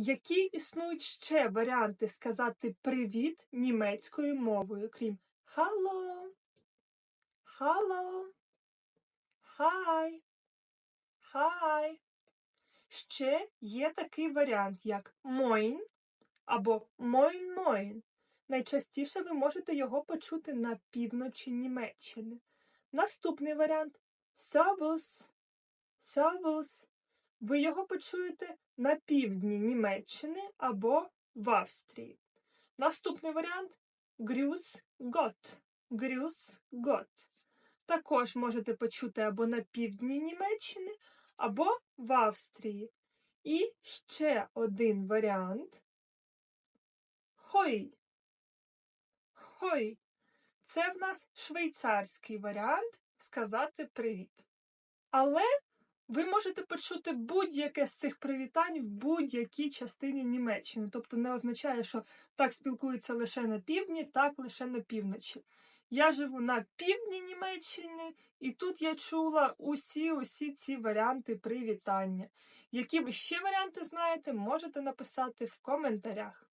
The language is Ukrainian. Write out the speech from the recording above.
Які існують ще варіанти сказати привіт німецькою мовою, крім Hallo, Hallo, Hi, Hi. Ще є такий варіант, як Moin або Moin Moin. Найчастіше ви можете його почути на півночі Німеччини. Наступний варіант Servus, Servus. Ви його почуєте на півдні Німеччини або в Австрії. Наступний варіант Grüß Gott. Grüß Gott. Також можете почути або на півдні Німеччини, або в Австрії. І ще один варіант Хой. Хой. Це в нас швейцарський варіант сказати привіт. Але ви можете почути будь-яке з цих привітань в будь-якій частині Німеччини. Тобто не означає, що так спілкуються лише на півдні, так лише на півночі. Я живу на півдні Німеччини, і тут я чула усі усі ці варіанти привітання. Які ви ще варіанти знаєте, можете написати в коментарях.